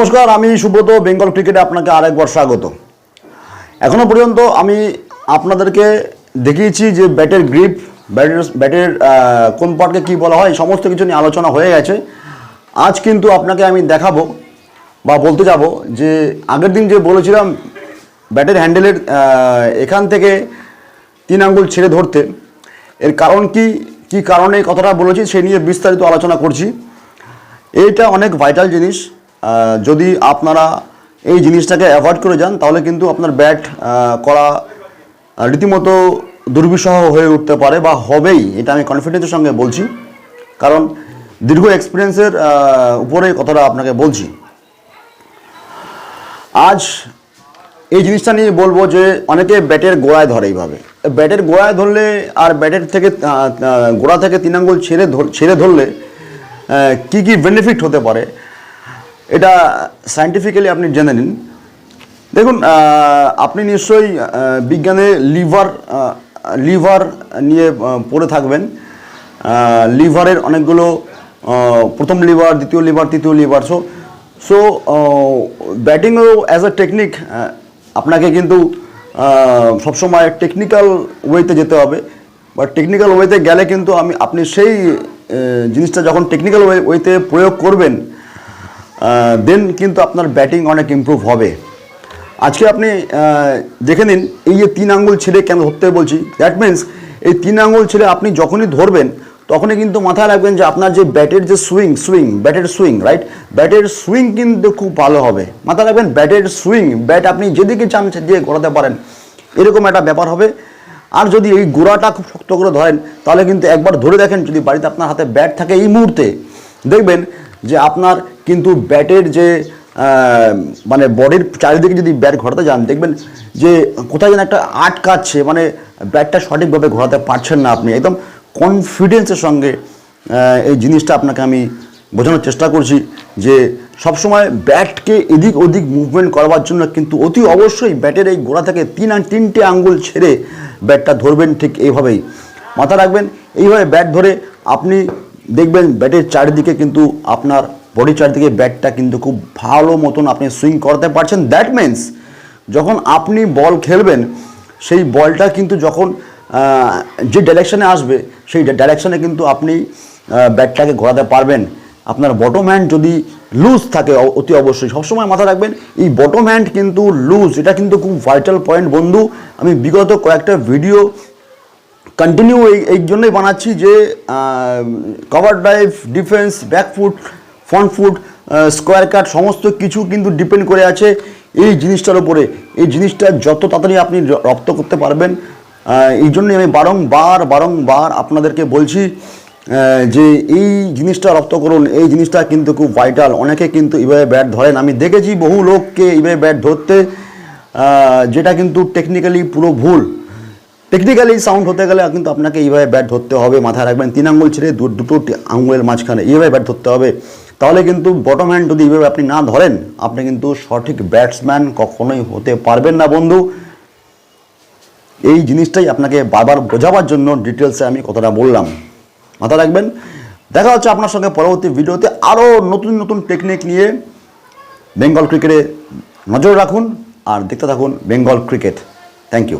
নমস্কার, আমি সুব্রত, বেঙ্গল ক্রিকেটে আপনাকে আরেকবার স্বাগত। এখনও পর্যন্ত আমি আপনাদেরকে দেখিয়েছি যে ব্যাটের গ্রিপ, ব্যাটের ব্যাটের কোন পার্টকে কী বলা হয় সমস্ত কিছু নিয়ে আলোচনা হয়ে গেছে। আজ কিন্তু আপনাকে আমি দেখাবো বা বলতে যাব যে আগের দিন যে বলেছিলাম, ব্যাটের হ্যান্ডেলের এখান থেকে তিন আঙ্গুল ছেড়ে ধরতে, এর কারণ কি কি কারণে কথাটা বলেছি সে নিয়ে বিস্তারিত আলোচনা করছি। এইটা অনেক ভাইটাল জিনিস। যদি আপনারা এই জিনিসটাকে অ্যাভয়েড করে যান, তাহলে কিন্তু আপনার ব্যাট করা রীতিমতো দুর্বিষহ হয়ে উঠতে পারে বা হবেই, এটা আমি কনফিডেন্সের সঙ্গে বলছি। কারণ দীর্ঘ এক্সপিরিয়েন্সের উপরে কথাটা আপনাকে বলছি। আজ এই জিনিসটা নিয়ে বলব যে অনেকে ব্যাটের গোড়ায় ধরে এইভাবে। ব্যাটের গোড়ায় ধরলে আর ব্যাটের থেকে গোড়া থেকে তিন আঙ্গুল ছেড়ে ছেড়ে ধরলে কি কি বেনিফিট হতে পারে এটা সায়েন্টিফিক্যালি আপনি জেনে নিন। দেখুন আপনি নিশ্চয়ই বিজ্ঞানে লিভার লিভার নিয়ে পড়ে থাকবেন। লিভারের অনেকগুলো প্রথম লিভার, দ্বিতীয় লিভার, তৃতীয় লিভার। সো সো ব্যাটিংও অ্যাজ আ টেকনিক আপনাকে কিন্তু সবসময় টেকনিক্যাল ওয়েতে যেতে হবে। বা টেকনিক্যাল ওয়েতে গেলে কিন্তু আমি, আপনি সেই জিনিসটা যখন টেকনিক্যাল ওয়েতে প্রয়োগ করবেন দেন কিন্তু আপনার ব্যাটিং অনেক ইমপ্রুভ হবে। আজকে আপনি দেখে নিন, এই যে তিন আঙ্গুল ছেড়ে কেন ধরতে বলছি দ্যাট মিন্স এই তিন আঙ্গুল ছেড়ে আপনি যখনই ধরবেন, তখনই কিন্তু মাথায় রাখবেন যে আপনার যে ব্যাটের যে সুইং সুইং ব্যাটের সুইং রাইট ব্যাটের সুইং কিন্তু খুব ভালো হবে। মাথায় রাখবেন ব্যাটের সুইং ব্যাট আপনি যেদিকে চান দিয়ে ঘোরাতে পারেন। এরকম একটা ব্যাপার হবে। আর যদি এই গোড়াটা খুব শক্ত করে ধরেন, তাহলে কিন্তু একবার ধরে দেখেন যদি বাড়িতে আপনার হাতে ব্যাট থাকে এই মুহূর্তে, দেখবেন যে আপনার কিন্তু ব্যাটের যে মানে বডির চারিদিকে যদি ব্যাট ঘোরাতে যান, দেখবেন যে কোথায় যেন একটা আটকাচ্ছে মানে ব্যাটটা সঠিকভাবে ঘোরাতে পারছেন না আপনি। একদম কনফিডেন্সের সঙ্গে এই জিনিসটা আপনাকে আমি বোঝানোর চেষ্টা করছি যে সবসময় ব্যাটকে এদিক ওদিক মুভমেন্ট করবার জন্য কিন্তু অতি অবশ্যই ব্যাটের এই গোড়া থেকে তিন আর তিনটে আঙ্গুল ছেড়ে ব্যাটটা ধরবেন ঠিক এইভাবেই। মাথা রাখবেন, এইভাবে ব্যাট ধরে আপনি দেখবেন ব্যাটের চারিদিকে কিন্তু আপনার বডির চারিদিকে ব্যাটটা কিন্তু খুব ভালো মতন আপনি সুইং করতে পারছেন। দ্যাট মিন্স যখন আপনি বল খেলবেন, সেই বলটা কিন্তু যখন যে ডাইরেকশানে আসবে, সেই ডাইরেকশানে কিন্তু আপনি ব্যাটটাকে ঘোরাতে পারবেন। আপনার বটম হ্যান্ড যদি লুজ থাকে অতি অবশ্যই। সবসময় মাথা রাখবেন, এই বটম হ্যান্ড কিন্তু লুজ এটা কিন্তু খুব ভাইটাল পয়েন্ট বন্ধু। আমি বিগত কয়েকটা ভিডিও কন্টিনিউ এই এই জন্যই বানাচ্ছি যে cover drive defence back foot front foot square cut সমস্ত কিছু কিন্তু ডিপেন্ড করে আছে এই জিনিসটার উপরে। এই জিনিসটা যত তাড়াতাড়ি আপনি রপ্ত করতে পারবেন এই জন্যই আমি বারংবার বারংবার আপনাদেরকে বলছি যে এই জিনিসটা রপ্ত করুন, এই জিনিসটা কিন্তু খুব ভাইটাল অনেকে কিন্তু এইভাবে ব্যাট ধরেন। আমি দেখেছি বহু লোককে এইভাবে ব্যাট ধরতে যেটা কিন্তু টেকনিক্যালি পুরো ভুল। টেকনিক্যালি সাউন্ড হতে গেলে কিন্তু আপনাকে এইভাবে ব্যাট ধরতে হবে, মাথায় রাখবেন। তিন আঙ্গুল ছেড়ে দু- দুটো আঙ্গুলের মাঝখানে এইভাবে ব্যাট ধরতে হবে। তাহলে কিন্তু বটম হ্যান্ড যদি এইভাবে আপনি না ধরেন, আপনি কিন্তু সঠিক ব্যাটসম্যান কখনোই হতে পারবেন না, বন্ধু। এই জিনিসটাই আপনাকে বারবার বোঝাবার জন্য ডিটেলসে আমি কথাটা বললাম। মাথা রাখবেন? দেখা হচ্ছে আপনার সঙ্গে পরবর্তী ভিডিওতে আরও নতুন নতুন টেকনিক নিয়ে। বেঙ্গল ক্রিকেটে নজর রাখুন আর দেখতে থাকুন বেঙ্গল ক্রিকেট থ্যাংক ইউ